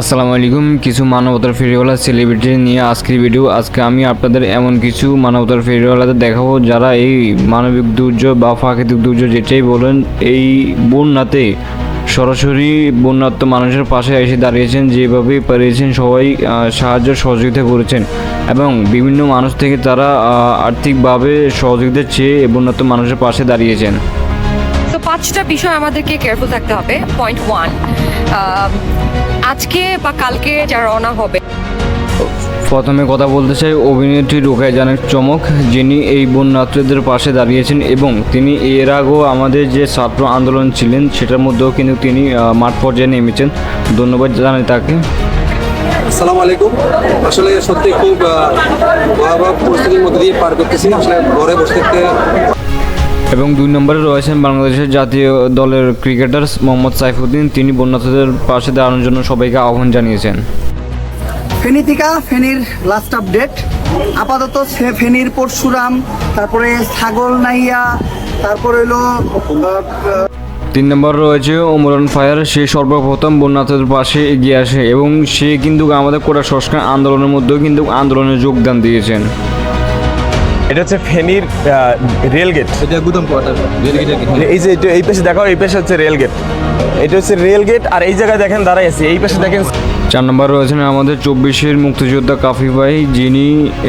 আসসালামু আলাইকুম। কিছু মানবতার ফেরিওয়ালা সেলিব্রিটি নিয়ে আজকের ভিডিও আজকে আমি আপনাদের এমন কিছু মানবতার ফেরিওয়ালাদের দেখাবো যারা এই মানবিক দুর্যোগ বা প্রাকৃতিক দুর্যোগ যেটাই বলেন, এই বন্যাতে সরাসরি বন্যাত্ম মানুষের পাশে এসে দাঁড়িয়েছেন, যেভাবে পেরেছেন সবাই সাহায্য সহযোগিতা করেছেন এবং বিভিন্ন মানুষ থেকে তারা আর্থিকভাবে সহযোগিতা চেয়ে বন্যাত্ম মানুষের পাশে দাঁড়িয়েছেন। পাঁচটা বিষয় আমাদেরকে কেয়ারফুল থাকতে হবে। পয়েন্ট ওয়ান আজকে বা কালকে যা রওনা হবে। প্রথমে কথা বলতে চাই অভিনেত্রী রোকায় জানের চমক যিনি এই বন্যাত্রীদের পাশে দাঁড়িয়েছেন এবং তিনি এর আগেও আমাদের যে ছাত্র আন্দোলন ছিলেন সেটার মধ্যেও কিন্তু তিনি মাঠ পর্যায়ে নেমেছেন। ধন্যবাদ জানাই তাকে। আসসালামু আলাইকুম। আসলে সত্যি খুব ভয়াবহ পরিস্থিতির মধ্যে দিয়ে পার করতেছি। আসলে ঘরে বসে থাকতে এবং দুই নম্বরে রয়েছেন বাংলাদেশের জাতীয় দলের ক্রিকেটার মোহাম্মদ সাইফুদ্দিন। তিনি বন্যাত্রীদের পাশে দাঁড়ানোর জন্য সবাইকে আহ্বান জানিয়েছেন। ফেনী থেকে ফেনীর লাস্ট আপডেট আপাতত ফেনীর পরশুরাম তারপরে ছাগল নাইয়া তারপরে হলো তিন নম্বর রয়েছে ওমরন ফায়ার। সে সর্বপ্রথম বন্যাত্রীদের পাশে এগিয়ে আসে এবং সে কিন্তু আমাদের কোটা সংস্কার আন্দোলনের মধ্যেও কিন্তু আন্দোলনে যোগদান দিয়েছেন। এটা হচ্ছে ফেনীর রেল গেট এটা গুদাম কোয়ার্টার এই যে এই পাশে দেখো এই পাশে হচ্ছে রেল গেট এটা হচ্ছে রেল গেট আর এই জায়গায় দেখেন দাঁড়াই আছে এই পাশে দেখেন চার নম্বর রয়েছেন আমাদের চব্বিশের মুক্তিযোদ্ধা কাফি ভাই যিনি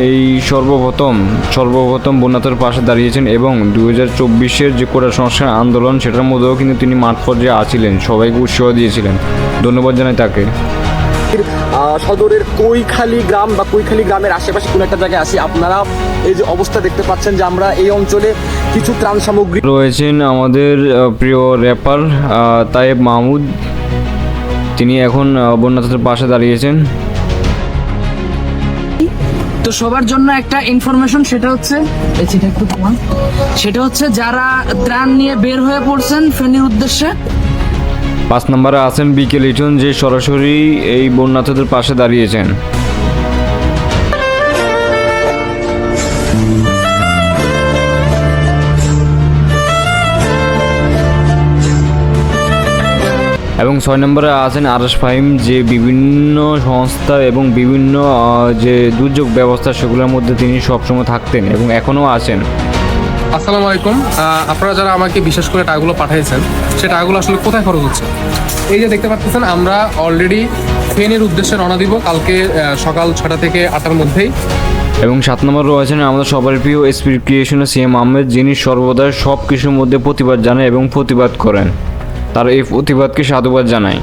এই সর্বপ্রথম সর্বপ্রথম বন্যাতের পাশে দাঁড়িয়েছেন এবং দু হাজার চব্বিশের যে কোটা সংস্কার আন্দোলন সেটার মধ্যেও কিন্তু তিনি মাঠ পর্যায়ে আছিলেন সবাইকে উৎসাহ দিয়েছিলেন। ধন্যবাদ জানাই তাকে। সদরের কৈখালী গ্রাম বা কৈখালী গ্রামের আশেপাশে কোনো একটা জায়গায় আসি আপনারা এই যে অবস্থা দেখতে পাচ্ছেন যে আমরা এই অঞ্চলে কিছু ত্রাণ সামগ্রী রয়েছেন আমাদের প্রিয় র্যাপার তায়েব মাহমুদ। তিনি এখন বন্যাতের পাশে দাঁড়িয়েছেন। তো সবার জন্য একটা ইনফরমেশন সেটা হচ্ছে একটু সেটা হচ্ছে যারা ত্রাণ নিয়ে বের হয়ে পড়ছেন ফেনীর উদ্দেশ্যে পাঁচ নম্বরে আছেন বিকেল ইটন, যে সরাসরি এই বন্যার্থীদের পাশে দাঁড়িয়েছেন। এবং ছয় নম্বরে আছেন আরস ফাহিম, যে বিভিন্ন সংস্থা এবং বিভিন্ন যে দুর্যোগ ব্যবস্থা, সেগুলোর মধ্যে তিনি সবসময় থাকতেন এবং এখনও আছেন। আসসালামু আলাইকুম। আপনারা যারা আমাকে বিশেষ করে টাকাগুলো পাঠিয়েছেন সে টাকাগুলো আসলে কোথায় খরচ হচ্ছে? এই যে দেখতে পাচ্ছেন, আমরা অলরেডি ফেনের উদ্দেশ্যে রওনা দিব কালকে সকাল ছটা থেকে আটটার মধ্যেই। এবং সাত নম্বর রয়েছেন আমাদের সবার প্রিয় স্পিরিট ক্রিয়েশনের সিএম আহমেদ, যিনি সর্বদা সব কিছুর মধ্যে প্রতিবাদ জানায় এবং প্রতিবাদ করেন। তার এই প্রতিবাদকে সাধুবাদ জানাই।